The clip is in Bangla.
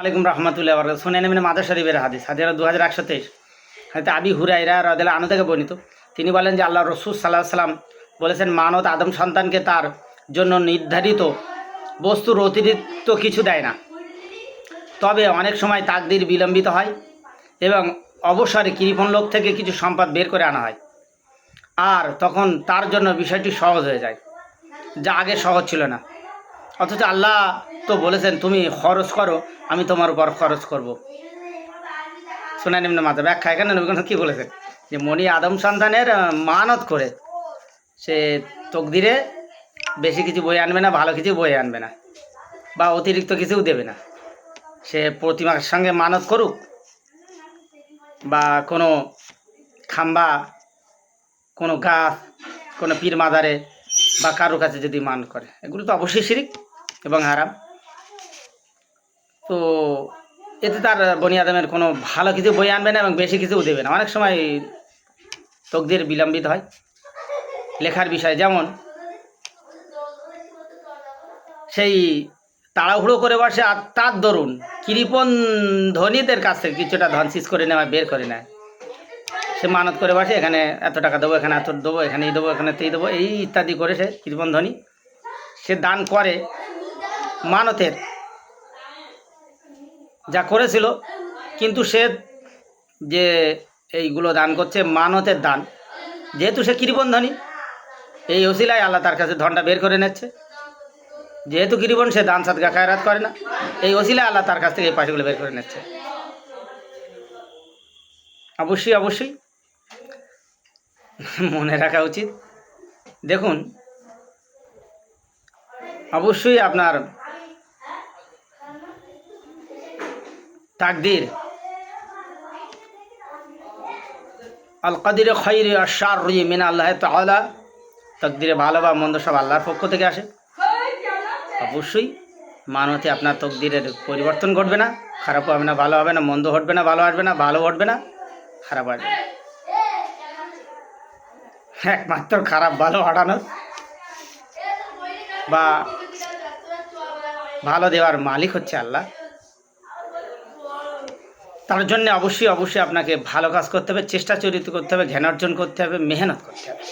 আলাইকুম রহমতুল্লাহ বরকাত শুনে নেবেন মাদার শরীফের হাদিস হাদিস দু হাজার একশো তেইশ। হয়তো আবি হুরাইরা রদেলা আনু থেকে বর্ণিত। তিনি বলেন যে আল্লাহ রসুল সাল্লাহ সাল্লাম বলেছেন মানত আদম সন্তানকে তার জন্য নির্ধারিত বস্তুর অতিরিক্ত কিছু দেয় না। তবে অনেক সময় তাকদির বিলম্বিত হয় এবং অবসরে কৃপণ লোক থেকে কিছু সম্পদ বের করে আনা হয়। আর তখন তার জন্য বিষয়টি সহজ হয়ে যায়, যা আগে সহজ ছিল না। অথচ আল্লাহ তো বলেছেন, তুমি খরচ করো, আমি তোমার উপর খরচ করব। শোনা নিম্ন মাথা ব্যাখ্যা, এখানে নবীগণ কী বলেছেন? যে মনি আদম সন্তানের মানত করে, সে তকদিরে বেশি কিছু বই আনবে না, ভালো কিছু বই আনবে না, বা অতিরিক্ত কিছুও দেবে না। সে প্রতিমার সঙ্গে মানত করুক, বা কোনো খাম্বা, কোনো গাছ, কোনো পীর মাদারে বা কারোর কাছে যদি মান করে, এগুলো তো অবশ্যই শিরিক এবং হারাম। তো এতে তার বনি আদমের কোনো ভালো কিছু বই আনবে না এবং বেশি কিছুও দেবে না। অনেক সময় তকদির বিলম্বিত হয়। লেখার বিষয় যেমন, সেই তাড়াহুড়ো করে বসে আর তার দরুন কৃপন ধনীদের কাছ থেকে কিছুটা ধন সিজ করে নেওয়া, বের করে নেয়। সে মানত করে বসে, এখানে এত টাকা দেবো, এখানে এত দেবো এখানে এই দেবো এখানে তেই দেবো, এই ইত্যাদি করে সে কৃপন ধনী, সে দান করে মানতের। যা করেছিল, কিন্তু সে যে এইগুলো দান করছে, মানতের দান। যেহেতু সে কৃপন ধনী এই ওসিলায় আল্লাহ তার কাছে ধনটা বের করে নিচ্ছে। যেহেতু কৃপন সে দান সাদগা খায়রাত করে না। এই ওসিলায় আল্লাহ তার কাছ থেকে এই পাশিগুলো বের করে নিচ্ছে। অবশ্যই অবশ্যই। মনে রাখা উচিত। দেখুন, অবশ্যই আপনার তাকদির। আল কাদিরে খৈরি আশার রুই মিন আল্লাহ তালা তাকদিরে ভালো বা মন্দ সব আল্লাহর পক্ষ থেকে আসে। অবশ্যই মানতে আপনার তকদিরের পরিবর্তন ঘটবে না। খারাপ হবে না, ভালো হবে না, মন্দ ঘটবে না, ভালো আসবে না, ভালো ঘটবে না, খারাপ আসবে। একমাত্র খারাপ, ভালো হাঁটানোর বা ভালো দেওয়ার মালিক হচ্ছে আল্লাহ। তার জন্য অবশ্যই অবশ্যই আপনাকে ভালো কাজ করতে হবে, চেষ্টা চরিত করতে হবে, জ্ঞান অর্জন করতে হবে, মেহনত করতে হবে।